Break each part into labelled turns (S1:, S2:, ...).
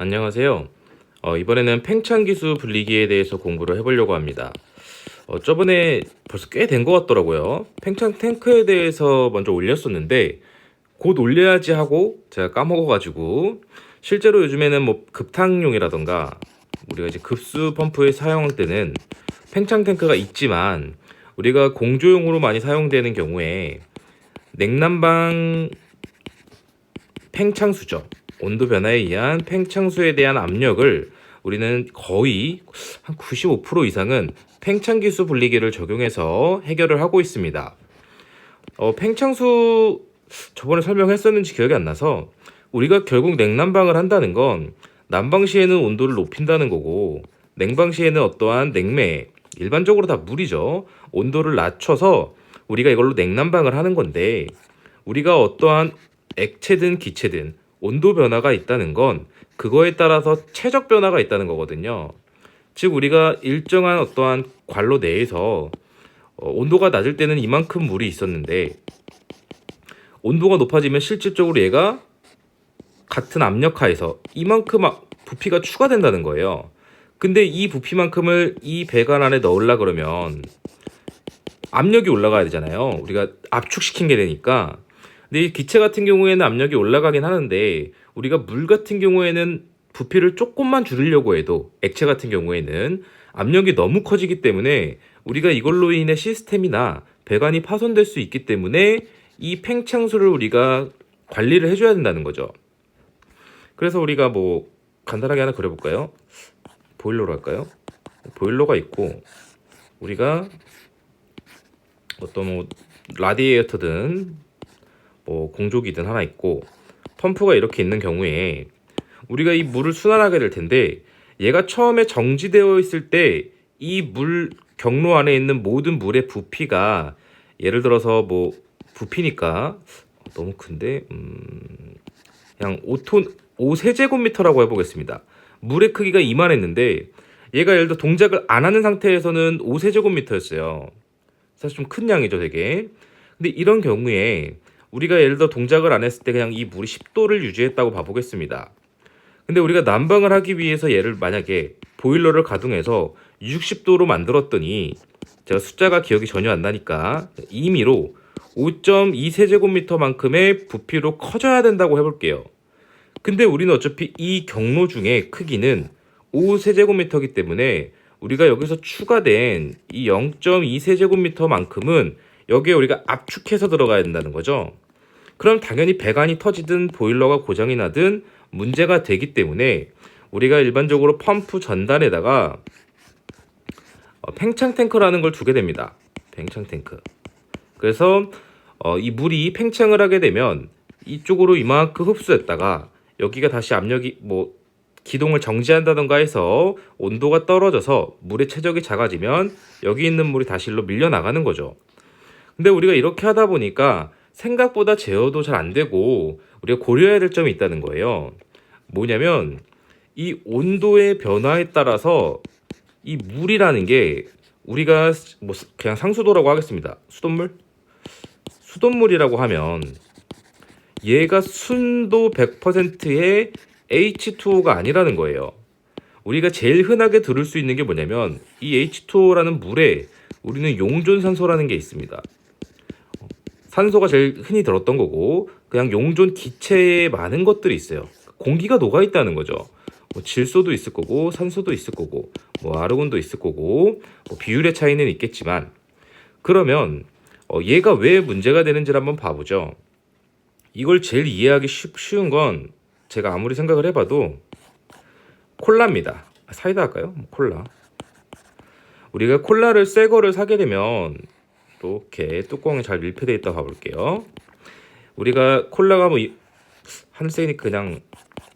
S1: 안녕하세요. 어, 이번에는 팽창기수 분리기에 대해서 공부를 해보려고 합니다. 어, 저번에 벌써 꽤 된 것 같더라고요. 팽창 탱크에 대해서 먼저 올렸었는데 곧 올려야지 하고 제가 까먹어가지고 실제로 요즘에는 뭐 급탕용이라던가 우리가 이제 급수 펌프에 사용할 때는 팽창 탱크가 있지만 우리가 공조용으로 많이 사용되는 경우에 냉난방 팽창수죠. 온도 변화에 의한 팽창수에 대한 압력을 우리는 거의 한 95% 이상은 팽창기수 분리기를 적용해서 해결을 하고 있습니다. 어, 팽창수 저번에 설명했었는지 기억이 안 나서 우리가 결국 냉난방을 한다는 건 난방 시에는 온도를 높인다는 거고 냉방 시에는 어떠한 냉매 일반적으로 다 물이죠. 온도를 낮춰서 우리가 이걸로 냉난방을 하는 건데 우리가 어떠한 액체든 기체든 온도 변화가 있다는 건 그거에 따라서 최적 변화가 있다는 거거든요. 즉 우리가 일정한 어떠한 관로 내에서 어, 온도가 낮을 때는 이만큼 물이 있었는데 온도가 높아지면 실질적으로 얘가 같은 압력하에서 이만큼 아- 부피가 추가된다는 거예요. 근데 이 부피만큼을 이 배관 안에 넣으려 그러면 압력이 올라가야 되잖아요. 우리가 압축시킨 게 되니까. 근데 이 기체 같은 경우에는 압력이 올라가긴 하는데 우리가 물 같은 경우에는 부피를 조금만 줄이려고 해도 액체 같은 경우에는 압력이 너무 커지기 때문에 우리가 이걸로 인해 시스템이나 배관이 파손될 수 있기 때문에 이 팽창수를 우리가 관리를 해줘야 된다는 거죠. 그래서 우리가 뭐 간단하게 하나 그려볼까요? 보일러로 할까요? 보일러가 있고 우리가 어떤 뭐 라디에이터든 뭐 공조기든 하나 있고 펌프가 이렇게 있는 경우에 우리가 이 물을 순환하게 될 텐데 얘가 처음에 정지되어 있을 때 이 물 경로 안에 있는 모든 물의 부피가 예를 들어서 뭐 부피니까 너무 큰데 음 그냥 5톤 5세제곱미터라고 해보겠습니다. 물의 크기가 이만했는데 얘가 예를 들어 동작을 안 하는 상태에서는 5세제곱미터였어요. 사실 좀 큰 양이죠, 되게. 근데 이런 경우에 우리가 예를 들어 동작을 안 했을 때 그냥 이 물이 10도를 유지했다고 봐보겠습니다. 근데 우리가 난방을 하기 위해서 얘를 만약에 보일러를 가동해서 60도로 만들었더니 제가 숫자가 기억이 전혀 안 나니까 임의로 5.2 세제곱미터만큼의 부피로 커져야 된다고 해볼게요. 근데 우리는 어차피 이 경로 중에 크기는 5 세제곱미터이기 때문에 우리가 여기서 추가된 이 0.2 세제곱미터만큼은 여기에 우리가 압축해서 들어가야 된다는 거죠. 그럼 당연히 배관이 터지든 보일러가 고장이 나든 문제가 되기 때문에 우리가 일반적으로 펌프 전단에다가 어, 팽창 탱크라는 걸 두게 됩니다. 팽창 탱크. 그래서 어, 이 물이 팽창을 하게 되면 이쪽으로 이만큼 흡수했다가 여기가 다시 압력이 뭐 기동을 정지한다던가 해서 온도가 떨어져서 물의 최적이 작아지면 여기 있는 물이 다시 일로 밀려 나가는 거죠. 근데 우리가 이렇게 하다 보니까 생각보다 제어도 잘 안 되고 우리가 고려해야 될 점이 있다는 거예요. 뭐냐면 이 온도의 변화에 따라서 이 물이라는 게 우리가 뭐 그냥 상수도라고 하겠습니다. 수돗물? 수돗물이라고 하면 얘가 순도 100%의 H2O가 아니라는 거예요. 우리가 제일 흔하게 들을 수 있는 게 뭐냐면 이 H2O라는 물에 우리는 용존산소라는 게 있습니다. 산소가 제일 흔히 들었던 거고 그냥 용존 기체에 많은 것들이 있어요. 공기가 녹아 있다는 거죠. 뭐 질소도 있을 거고 산소도 있을 거고 뭐 아르곤도 있을 거고 뭐 비율의 차이는 있겠지만 그러면 어, 얘가 왜 문제가 되는지를 한번 봐보죠. 이걸 제일 이해하기 쉬, 쉬운 건 제가 아무리 생각을 해봐도 콜라입니다. 사이다 할까요? 뭐 콜라. 우리가 콜라를 새 거를 사게 되면 이렇게 뚜껑이 잘 밀폐되어 있다 봐볼게요. 우리가 콜라가 뭐 한세니 그냥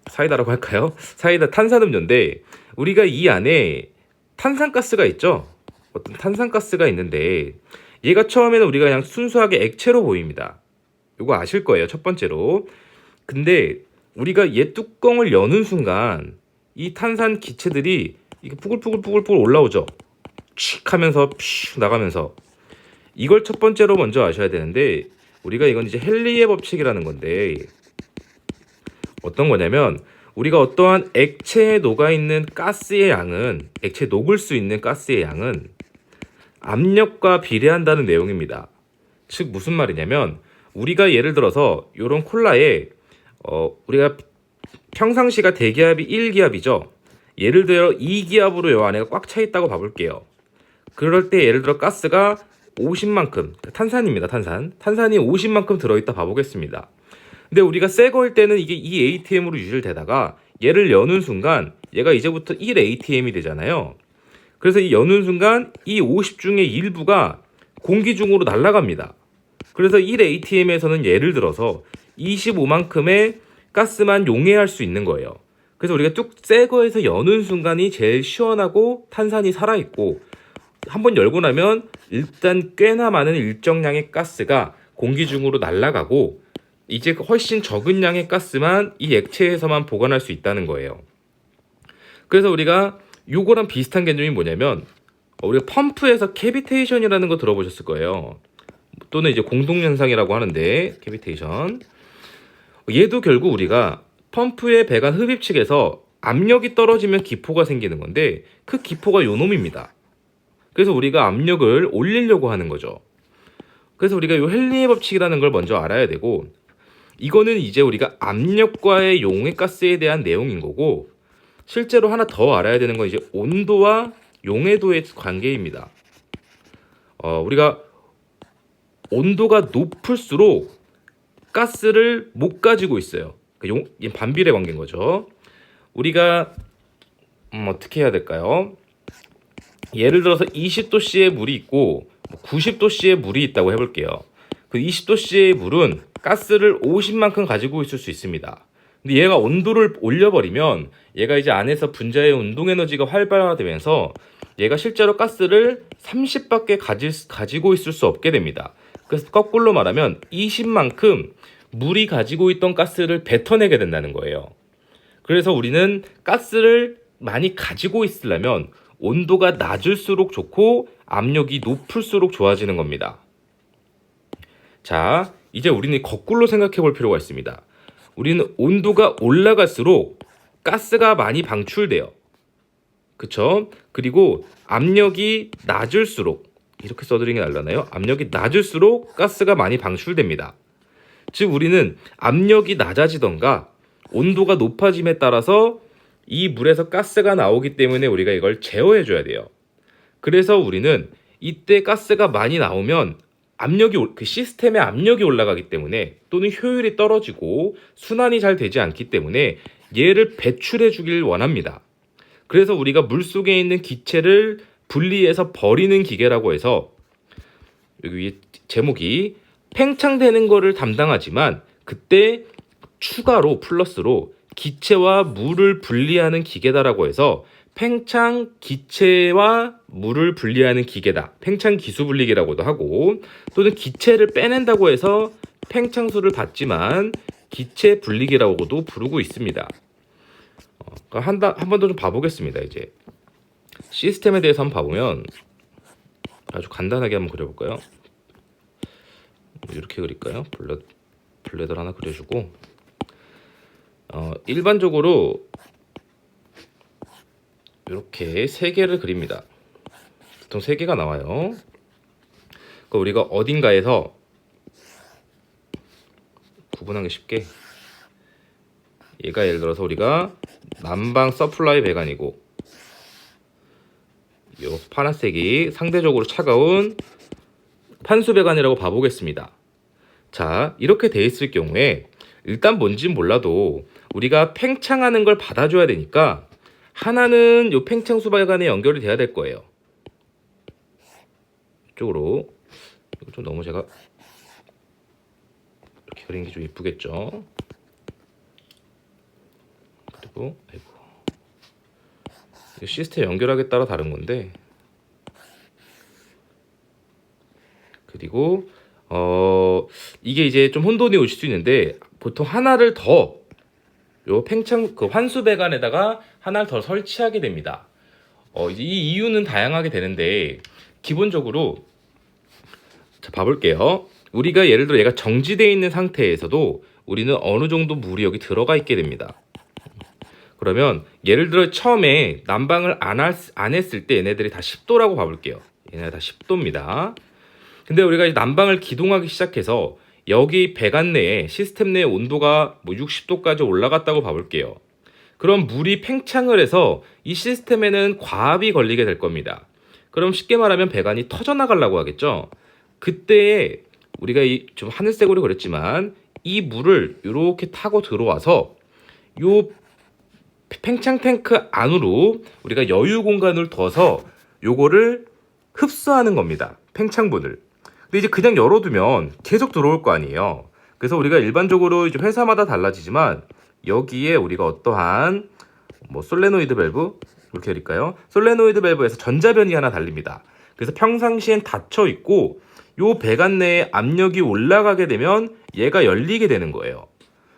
S1: 사이다라고 할까요? 사이다 탄산음료인데 우리가 이 안에 탄산가스가 있죠. 어떤 탄산가스가 있는데 얘가 처음에는 우리가 그냥 순수하게 액체로 보입니다. 이거 아실 거예요. 첫 번째로. 근데 우리가 얘 뚜껑을 여는 순간 이 탄산 기체들이 이게 푸글푸글푸글푸글 올라오죠. 칙 하면서 퓨 나가면서 이걸 첫 번째로 먼저 아셔야 되는데 우리가 이건 이제 헨리의 법칙이라는 건데 어떤 거냐면 우리가 어떠한 액체에 녹아 있는 가스의 양은 액체 녹을 수 있는 가스의 양은 압력과 비례한다는 내용입니다. 즉 무슨 말이냐면 우리가 예를 들어서 이런 콜라에 어 우리가 평상시가 대기압이 1기압이죠. 예를 들어 2기압으로 요 안에가 꽉차 있다고 봐볼게요. 그럴 때 예를 들어 가스가 50만큼 탄산입니다. 탄산. 탄산이 50만큼 들어있다 봐보겠습니다. 근데 우리가 새 거일 때는 이게 2ATM으로 유출되다가 얘를 여는 순간 얘가 이제부터 1ATM이 되잖아요. 그래서 이 여는 순간 이 50 중에 일부가 공기 중으로 날아갑니다. 그래서 1ATM에서는 예를 들어서 25만큼의 가스만 용해할 수 있는 거예요. 그래서 우리가 뚝새 거에서 여는 순간이 제일 시원하고 탄산이 살아있고 한번 열고 나면 일단 꽤나 많은 일정량의 가스가 공기 중으로 날아가고 이제 훨씬 적은 양의 가스만 이 액체에서만 보관할 수 있다는 거예요. 그래서 우리가 요거랑 비슷한 개념이 뭐냐면 어, 우리가 펌프에서 캐비테이션이라는 거 들어보셨을 거예요. 또는 이제 공동현상이라고 하는데 캐비테이션. 얘도 결국 우리가 펌프의 배관 흡입 측에서 압력이 떨어지면 기포가 생기는 건데 그 기포가 요 놈입니다. 그래서 우리가 압력을 올리려고 하는 거죠. 그래서 우리가 요 헬리의 법칙이라는 걸 먼저 알아야 되고 이거는 이제 우리가 압력과의 용해가스에 대한 내용인 거고 실제로 하나 더 알아야 되는 건 이제 온도와 용해도의 관계입니다. 어, 우리가 온도가 높을수록 가스를 못 가지고 있어요. 그 용, 이 반비례 관계인 거죠. 우리가 음, 어떻게 해야 될까요? 예를 들어서 20도씨의 물이 있고 90도씨의 물이 있다고 해볼게요. 그 20도씨의 물은 가스를 50만큼 가지고 있을 수 있습니다. 근데 얘가 온도를 올려버리면 얘가 이제 안에서 분자의 운동 에너지가 활발화되면서 얘가 실제로 가스를 30밖에 가질, 가지고 있을 수 없게 됩니다. 그래서 거꾸로 말하면 20만큼 물이 가지고 있던 가스를 뱉어내게 된다는 거예요. 그래서 우리는 가스를 많이 가지고 있으려면 온도가 낮을수록 좋고 압력이 높을수록 좋아지는 겁니다. 자, 이제 우리는 거꾸로 생각해 볼 필요가 있습니다. 우리는 온도가 올라갈수록 가스가 많이 방출돼요. 그쵸? 그리고 압력이 낮을수록 이렇게 써드리는 게 날라나요? 압력이 낮을수록 가스가 많이 방출됩니다. 즉 우리는 압력이 낮아지던가 온도가 높아짐에 따라서 이 물에서 가스가 나오기 때문에 우리가 이걸 제어해 줘야 돼요. 그래서 우리는 이때 가스가 많이 나오면 압력이 올- 그 시스템의 압력이 올라가기 때문에 또는 효율이 떨어지고 순환이 잘 되지 않기 때문에 얘를 배출해 주길 원합니다. 그래서 우리가 물 속에 있는 기체를 분리해서 버리는 기계라고 해서 여기 제목이 팽창되는 거를 담당하지만 그때 추가로 플러스로 기체와 물을 분리하는 기계다라고 해서 팽창 기체와 물을 분리하는 기계다. 팽창 기수 분리기라고도 하고 또는 기체를 빼낸다고 해서 팽창수를 받지만 기체 분리기라고도 부르고 있습니다. 어, 한번 더 좀 봐보겠습니다. 이제 시스템에 대해서 한번 봐보면 아주 간단하게 한번 그려볼까요? 이렇게 그릴까요? 블러 블레더 하나 그려주고 어, 일반적으로 이렇게 세 개를 그립니다. 보통 세 개가 나와요. 그 우리가 어딘가에서 구분하기 쉽게 얘가 예를 들어서 우리가 난방 서플라이 배관이고 요 파란색이 상대적으로 차가운 판수 배관이라고 봐보겠습니다. 자, 이렇게 돼 있을 경우에 일단 뭔진 몰라도 우리가 팽창하는 걸 받아줘야 되니까 하나는 요 팽창수 배관에 연결이 돼야 될 거예요. 이쪽으로 좀 너무 제가 이렇게 그린 게 좀 이쁘겠죠? 그리고 아이고 시스템 연결하기에 따라 다른 건데 그리고 어 이게 이제 좀 혼돈이 오실 수 있는데 보통 하나를 더 요 팽창 그 환수 배관에다가 하나를 더 설치하게 됩니다. 어 이제 이 이유는 다양하게 되는데 기본적으로 자 봐볼게요. 우리가 예를 들어 얘가 정지되어 있는 상태에서도 우리는 어느 정도 물이 여기 들어가 있게 됩니다. 그러면 예를 들어 처음에 난방을 안, 할- 안 했을 때 얘네들이 다 10도라고 봐볼게요. 얘네가 다 10도입니다. 근데 우리가 이 난방을 기동하기 시작해서 여기 배관 내에 시스템 내 온도가 뭐 60도까지 올라갔다고 봐볼게요. 그럼 물이 팽창을 해서 이 시스템에는 과압이 걸리게 될 겁니다. 그럼 쉽게 말하면 배관이 터져 나가려고 하겠죠. 그때에 우리가 이 좀 하늘색으로 그렸지만 이 물을 이렇게 타고 들어와서 요 팽창 탱크 안으로 우리가 여유 공간을 둬서 요거를 흡수하는 겁니다. 팽창분을. 근데 이제 그냥 열어두면 계속 들어올 거 아니에요. 그래서 우리가 일반적으로 이제 회사마다 달라지지만 여기에 우리가 어떠한 뭐 솔레노이드 밸브 이렇게 드릴까요? 솔레노이드 밸브에서 전자변이 하나 달립니다. 그래서 평상시엔 닫혀 있고 요 배관 내에 압력이 올라가게 되면 얘가 열리게 되는 거예요.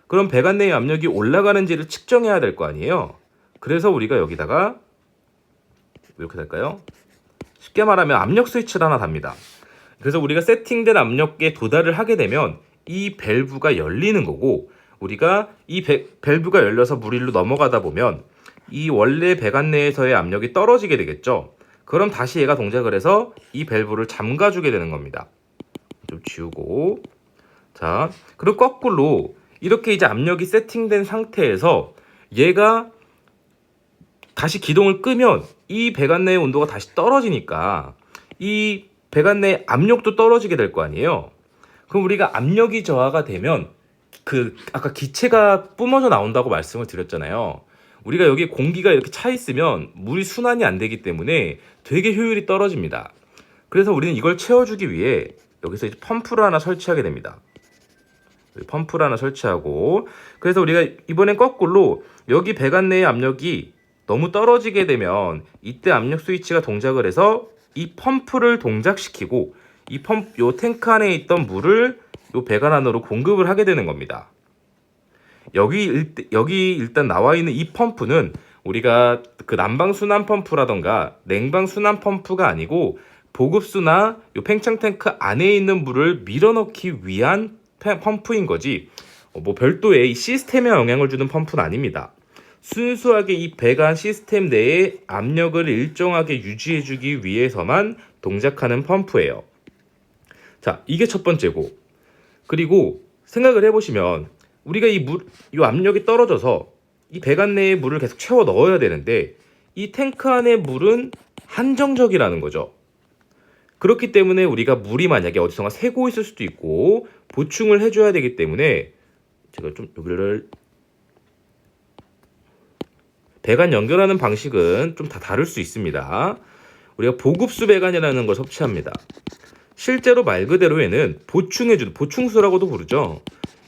S1: 그럼 배관 내의 압력이 올라가는지를 측정해야 될 거 아니에요. 그래서 우리가 여기다가 이렇게 될까요? 쉽게 말하면 압력 스위치를 하나 답니다. 그래서 우리가 세팅된 압력에 도달을 하게 되면 이 밸브가 열리는 거고 우리가 이 배- 밸브가 열려서 물 위로 넘어가다 보면 이 원래 배관 내에서의 압력이 떨어지게 되겠죠. 그럼 다시 얘가 동작을 해서 이 밸브를 잠가주게 되는 겁니다. 좀 지우고 자 그리고 거꾸로 이렇게 이제 압력이 세팅된 상태에서 얘가 다시 기동을 끄면 이 배관 내의 온도가 다시 떨어지니까 이 배관 내 압력도 떨어지게 될 거 아니에요. 그럼 우리가 압력이 저하가 되면 그 아까 기체가 뿜어져 나온다고 말씀을 드렸잖아요. 우리가 여기 공기가 이렇게 차 있으면 물이 순환이 안 되기 때문에 되게 효율이 떨어집니다. 그래서 우리는 이걸 채워주기 위해 여기서 이제 펌프를 하나 설치하게 됩니다. 펌프를 하나 설치하고 그래서 우리가 이번엔 거꾸로 여기 배관 내의 압력이 너무 떨어지게 되면 이때 압력 스위치가 동작을 해서 이 펌프를 동작시키고 이 펌프 요 탱크 안에 있던 물을 요 배관 안으로 공급을 하게 되는 겁니다. 여기 일, 여기 일단 나와 있는 이 펌프는 우리가 그 난방 순환 펌프라던가 냉방 순환 펌프가 아니고 보급수나 요 팽창 탱크 안에 있는 물을 밀어넣기 위한 페- 펌프인 거지. 어, 뭐 별도의 이 시스템에 영향을 주는 펌프는 아닙니다. 순수하게 이 배관 시스템 내에 압력을 일정하게 유지해주기 위해서만 동작하는 펌프예요. 자, 이게 첫 번째고. 그리고 생각을 해보시면 우리가 이 물, 이 압력이 떨어져서 이 배관 내에 물을 계속 채워 넣어야 되는데 이 탱크 안의 물은 한정적이라는 거죠. 그렇기 때문에 우리가 물이 만약에 어디선가 새고 있을 수도 있고 보충을 해줘야 되기 때문에 제가 좀 여기를 배관 연결하는 방식은 좀 다 다를 수 있습니다. 우리가 보급수 배관이라는 걸 섭취합니다. 실제로 말 그대로에는 보충해주는 보충수라고도 부르죠.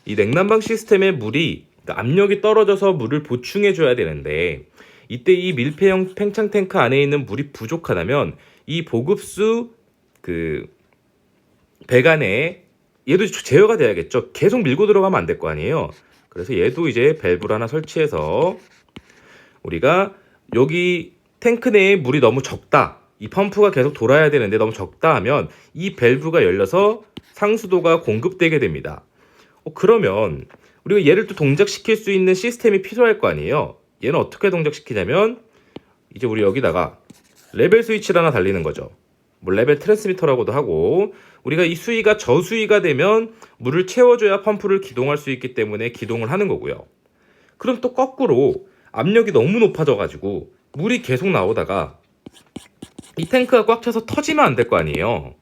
S1: 이 냉난방 시스템의 물이 그러니까 압력이 떨어져서 물을 보충해줘야 되는데 이때 이 밀폐형 팽창 탱크 안에 있는 물이 부족하다면 이 보급수 그 배관에 얘도 제어가 돼야겠죠. 계속 밀고 들어가면 안 될 거 아니에요. 그래서 얘도 이제 밸브를 하나 설치해서 우리가 여기 탱크 내에 물이 너무 적다. 이 펌프가 계속 돌아야 되는데 너무 적다 하면 이 밸브가 열려서 상수도가 공급되게 됩니다. 어, 그러면 우리가 얘를 또 동작시킬 수 있는 시스템이 필요할 거 아니에요. 얘는 어떻게 동작시키냐면 이제 우리 여기다가 레벨 스위치를 하나 달리는 거죠. 뭐 레벨 트랜스미터라고도 하고 우리가 이 수위가 저수위가 되면 물을 채워줘야 펌프를 기동할 수 있기 때문에 기동을 하는 거고요. 그럼 또 거꾸로 압력이 너무 높아져가지고 물이 계속 나오다가 이 탱크가 꽉 차서 터지면 안 될 거 아니에요.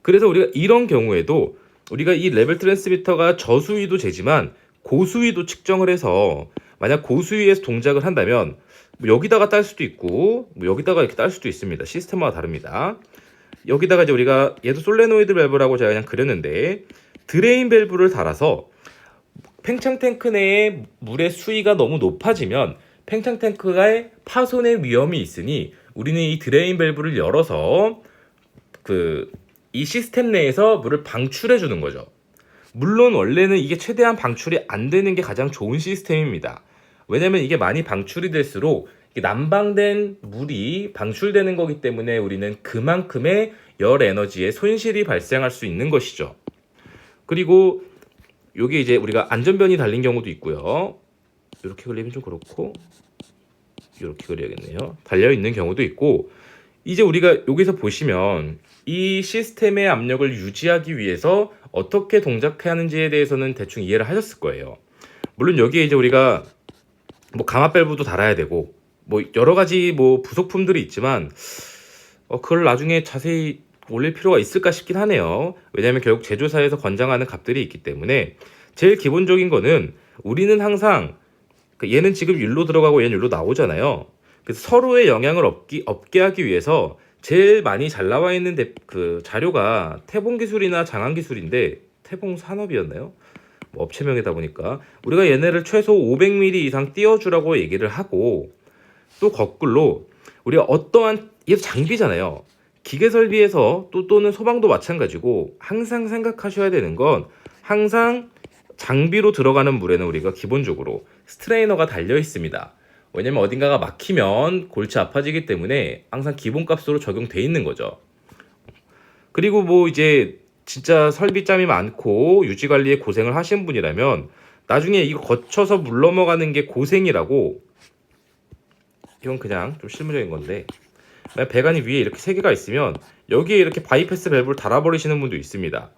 S1: 그래서 우리가 이런 경우에도 우리가 이 레벨 트랜스미터가 저수위도 재지만 고수위도 측정을 해서 만약 고수위에서 동작을 한다면 뭐 여기다가 딸 수도 있고 뭐 여기다가 이렇게 딸 수도 있습니다. 시스템마다 다릅니다. 여기다가 이제 우리가 얘도 솔레노이드 밸브라고 제가 그냥 그렸는데 드레인 밸브를 달아서 팽창 탱크 내에 물의 수위가 너무 높아지면 팽창 탱크의 파손의 위험이 있으니 우리는 이 드레인 밸브를 열어서 그 이 시스템 내에서 물을 방출해 주는 거죠. 물론 원래는 이게 최대한 방출이 안 되는 게 가장 좋은 시스템입니다. 왜냐면 이게 많이 방출이 될수록 난방된 물이 방출되는 거기 때문에 우리는 그만큼의 열 에너지의 손실이 발생할 수 있는 것이죠. 그리고 여기 이제 우리가 안전변이 달린 경우도 있고요. 이렇게 그리면 좀 그렇고 이렇게 그려야겠네요. 달려 있는 경우도 있고 이제 우리가 여기서 보시면 이 시스템의 압력을 유지하기 위해서 어떻게 동작하는지에 대해서는 대충 이해를 하셨을 거예요. 물론 여기에 이제 우리가 뭐 가마 밸브도 달아야 되고 뭐 여러 가지 뭐 부속품들이 있지만 어 그걸 나중에 자세히 올릴 필요가 있을까 싶긴 하네요. 왜냐하면 결국 제조사에서 권장하는 값들이 있기 때문에 제일 기본적인 거는 우리는 항상 그 얘는 지금 율로 들어가고 얘는 율로 나오잖아요. 그래서 서로의 영향을 없기, 없게 하기 위해서 제일 많이 잘 나와 있는 데, 그 자료가 태봉 기술이나 장안 기술인데 태봉 산업이었나요? 뭐 업체명이다 보니까 우리가 얘네를 최소 500mm 이상 띄워주라고 얘기를 하고 또 거꾸로 우리가 어떠한 얘도 장비잖아요. 기계 설비에서 또 또는 소방도 마찬가지고 항상 생각하셔야 되는 건 항상 장비로 들어가는 물에는 우리가 기본적으로 스트레이너가 달려 있습니다. 왜냐면 어딘가가 막히면 골치 아파지기 때문에 항상 기본값으로 적용돼 있는 거죠. 그리고 뭐 이제 진짜 설비짬이 많고 유지 관리에 고생을 하신 분이라면 나중에 이거 거쳐서 물 넘어가는 게 고생이라고 이건 그냥 좀 실무적인 건데 배관이 위에 이렇게 세 개가 있으면 여기에 이렇게 바이패스 밸브를 달아버리시는 분도 있습니다.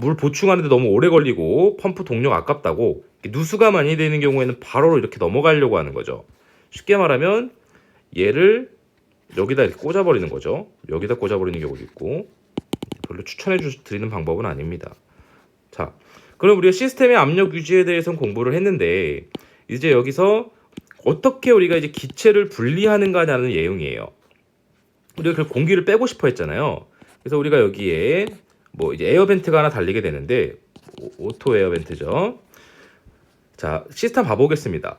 S1: 물 보충하는데 너무 오래 걸리고 펌프 동력 아깝다고 누수가 많이 되는 경우에는 바로 이렇게 넘어가려고 하는 거죠. 쉽게 말하면 얘를 여기다 이렇게 꽂아버리는 거죠. 여기다 꽂아버리는 경우도 있고 별로 추천해 주 드리는 방법은 아닙니다. 자, 그럼 우리가 시스템의 압력 유지에 대해서는 공부를 했는데 이제 여기서 어떻게 우리가 이제 기체를 분리하는가냐는 내용이에요. 우리가 그 공기를 빼고 싶어 했잖아요. 그래서 우리가 여기에 뭐 이제 에어벤트가 하나 달리게 되는데 오- 오토 에어벤트죠. 자, 시스템 봐보겠습니다.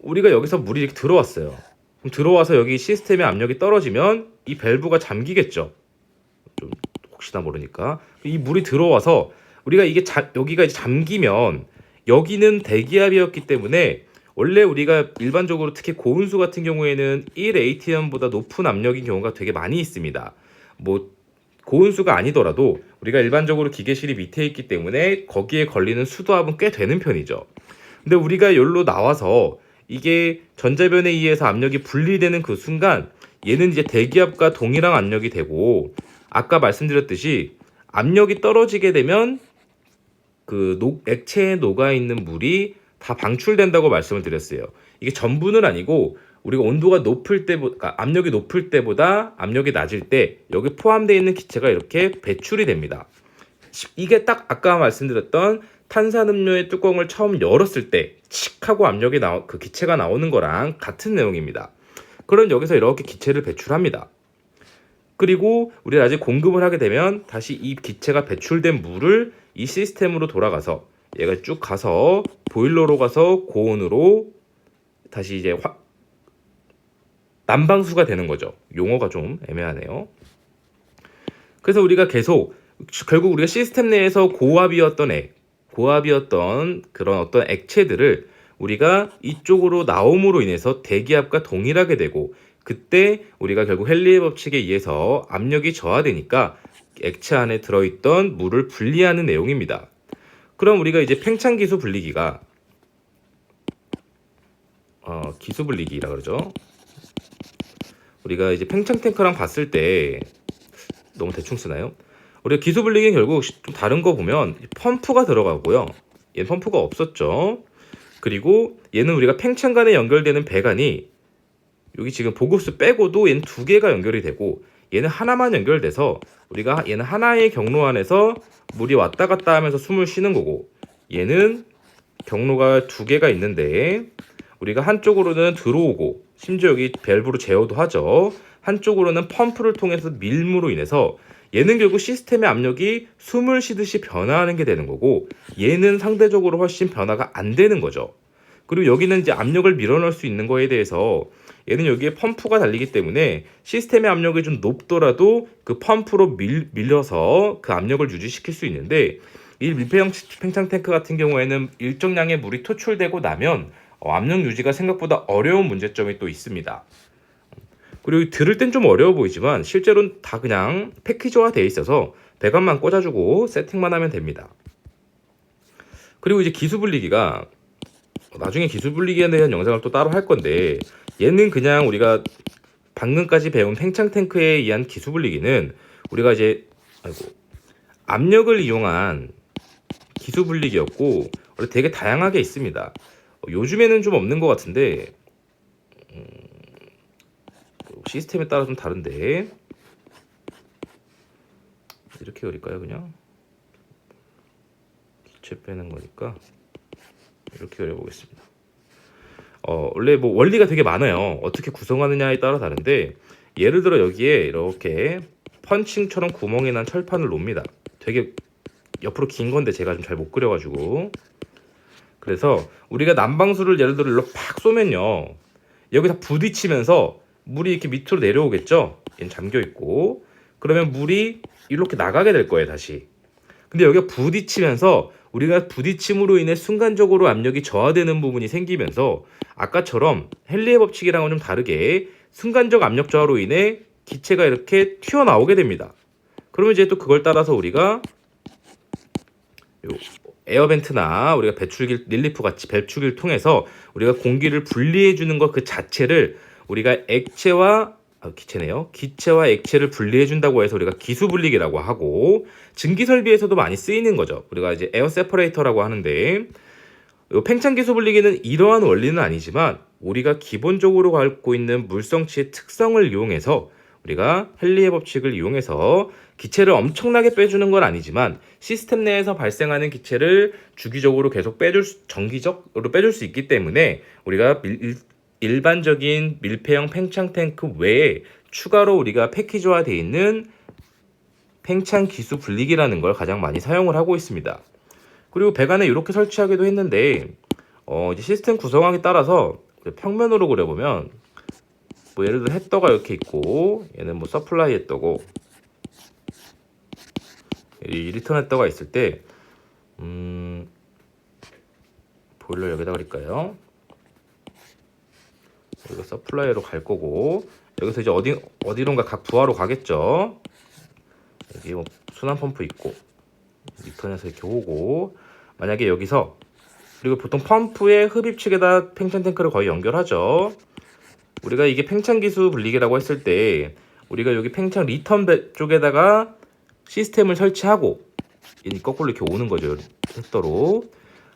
S1: 우리가 여기서 물이 이렇게 들어왔어요. 그럼 들어와서 여기 시스템의 압력이 떨어지면 이 밸브가 잠기겠죠. 좀 혹시나 모르니까 이 물이 들어와서 우리가 이게 자, 여기가 이제 잠기면 여기는 대기압이었기 때문에 원래 우리가 일반적으로 특히 고온수 같은 경우에는 1 atm보다 높은 압력인 경우가 되게 많이 있습니다. 뭐 고온수가 아니더라도 우리가 일반적으로 기계실이 밑에 있기 때문에 거기에 걸리는 수도압은 꽤 되는 편이죠. 근데 우리가 여기로 나와서 이게 전자변에 의해서 압력이 분리되는 그 순간 얘는 이제 대기압과 동일한 압력이 되고 아까 말씀드렸듯이 압력이 떨어지게 되면 그 녹, 액체에 녹아 있는 물이 다 방출된다고 말씀을 드렸어요. 이게 전부는 아니고 우리가 온도가 높을 때보다 그러니까 압력이 높을 때보다 압력이 낮을 때 여기 포함되어 있는 기체가 이렇게 배출이 됩니다. 이게 딱 아까 말씀드렸던 탄산음료의 뚜껑을 처음 열었을 때 칙 하고 압력이 나오 그 기체가 나오는 거랑 같은 내용입니다. 그럼 여기서 이렇게 기체를 배출합니다. 그리고 우리가 아직 공급을 하게 되면 다시 이 기체가 배출된 물을 이 시스템으로 돌아가서 얘가 쭉 가서 보일러로 가서 고온으로 다시 이제 화... 난방수가 되는 거죠. 용어가 좀 애매하네요. 그래서 우리가 계속 결국 우리가 시스템 내에서 고압이었던 액, 고압이었던 그런 어떤 액체들을 우리가 이쪽으로 나옴으로 인해서 대기압과 동일하게 되고 그때 우리가 결국 헨리의 법칙에 의해서 압력이 저하되니까 액체 안에 들어있던 물을 분리하는 내용입니다. 그럼 우리가 이제 팽창 기수 분리기가 어, 기수 분리기라 그러죠. 우리가 이제 팽창 탱크랑 봤을 때 너무 대충 쓰나요? 우리가 기수 분리기는 결국 좀 다른 거 보면 펌프가 들어가고요. 얘는 펌프가 없었죠. 그리고 얘는 우리가 팽창관에 연결되는 배관이 여기 지금 보급수 빼고도 얘는 두 개가 연결이 되고 얘는 하나만 연결돼서 우리가 얘는 하나의 경로 안에서 물이 왔다 갔다 하면서 숨을 쉬는 거고 얘는 경로가 두 개가 있는데 우리가 한쪽으로는 들어오고 심지어 여기 밸브로 제어도 하죠. 한쪽으로는 펌프를 통해서 밀므로 인해서 얘는 결국 시스템의 압력이 숨을 쉬듯이 변화하는 게 되는 거고 얘는 상대적으로 훨씬 변화가 안 되는 거죠. 그리고 여기는 이제 압력을 밀어넣을 수 있는 거에 대해서 얘는 여기에 펌프가 달리기 때문에 시스템의 압력이 좀 높더라도 그 펌프로 밀, 밀려서 그 압력을 유지시킬 수 있는데 이 밀폐형 팽창 탱크 같은 경우에는 일정량의 물이 토출되고 나면 어, 압력 유지가 생각보다 어려운 문제점이 또 있습니다. 그리고 들을 땐 좀 어려워 보이지만 실제로는 다 그냥 패키지화 돼 있어서 배관만 꽂아주고 세팅만 하면 됩니다. 그리고 이제 기수 분리기가 나중에 기술 분리기에 대한 영상을 또 따로 할 건데 얘는 그냥 우리가 방금까지 배운 팽창 탱크에 의한 기술 분리기는 우리가 이제 아이고 압력을 이용한 기술 분리기였고 원래 되게 다양하게 있습니다. 어, 요즘에는 좀 없는 것 같은데 음, 시스템에 따라 좀 다른데 이렇게 그릴까요 그냥 기체 빼는 거니까 이렇게 그려보겠습니다. 어, 원래 뭐 원리가 되게 많아요. 어떻게 구성하느냐에 따라 다른데 예를 들어 여기에 이렇게 펀칭처럼 구멍이 난 철판을 놓습니다. 되게 옆으로 긴 건데 제가 좀 잘 못 그려가지고 그래서 우리가 난방수를 예를 들어 팍 쏘면요 여기서 부딪히면서 물이 이렇게 밑으로 내려오겠죠 얘는 잠겨 있고 그러면 물이 이렇게 나가게 될 거예요 다시 근데 여기가 부딪히면서 우리가 부딪힘으로 인해 순간적으로 압력이 저하되는 부분이 생기면서 아까처럼 헨리의 법칙이랑은 좀 다르게 순간적 압력 저하로 인해 기체가 이렇게 튀어나오게 됩니다. 그러면 이제 또 그걸 따라서 우리가 요 에어벤트나 우리가 배출기 릴리프 같이 배출기를 통해서 우리가 공기를 분리해 주는 것 그 자체를 우리가 액체와 아, 기체네요. 기체와 액체를 분리해 준다고 해서 우리가 기수 분리기라고 하고 증기 설비에서도 많이 쓰이는 거죠. 우리가 이제 에어 세퍼레이터라고 하는데 요 팽창 기수 분리기는 이러한 원리는 아니지만 우리가 기본적으로 갖고 있는 물성치의 특성을 이용해서 우리가 헨리의 법칙을 이용해서 기체를 엄청나게 빼주는 건 아니지만 시스템 내에서 발생하는 기체를 주기적으로 계속 빼줄 수, 정기적으로 빼줄 수 있기 때문에 우리가 밀- 일, 일반적인 밀폐형 팽창 탱크 외에 추가로 우리가 패키지화 되어 있는 팽창 기수 분리기라는 걸 가장 많이 사용을 하고 있습니다. 그리고 배관에 이렇게 설치하기도 했는데 어, 시스템 구성하기 따라서 그 평면으로 그려보면 뭐 예를 들어 헤더가 이렇게 있고 얘는 뭐 서플라이 헤더고 이 리턴 헤더가 있을 때 음, 보일러 여기다 그릴까요? 여기가 서플라이로 갈 거고 여기서 이제 어디 어디론가 각 부하로 가겠죠. 여기 뭐 순환 펌프 있고 리턴에서 이렇게 오고 만약에 여기서 그리고 보통 펌프의 흡입 측에다 팽창 탱크를 거의 연결하죠. 우리가 이게 팽창 기수 분리기라고 했을 때 우리가 여기 팽창 리턴 배 쪽에다가 시스템을 설치하고 이 거꾸로 이렇게 오는 거죠. 헤더로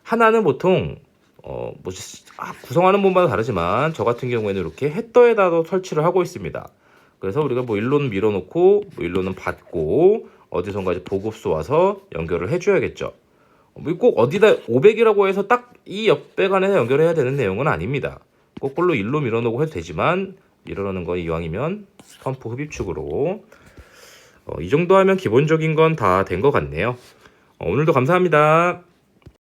S1: 하나는 보통 어, 뭐 아, 구성하는 분마다 다르지만 저 같은 경우에는 이렇게 헤더에다도 설치를 하고 있습니다. 그래서 우리가 뭐 일로는 밀어놓고 뭐 일로는 받고 어디선가 보급소 와서 연결을 해줘야겠죠. 뭐꼭 어디다 500이라고 해서 딱 이 옆배관에서 연결해야 되는 내용은 아닙니다. 거꾸로 일로 밀어놓고 해도 되지만 밀어넣는 건 이왕이면 펌프 흡입축으로 어, 이 정도 하면 기본적인 건 다 된 것 같네요. 어, 오늘도 감사합니다.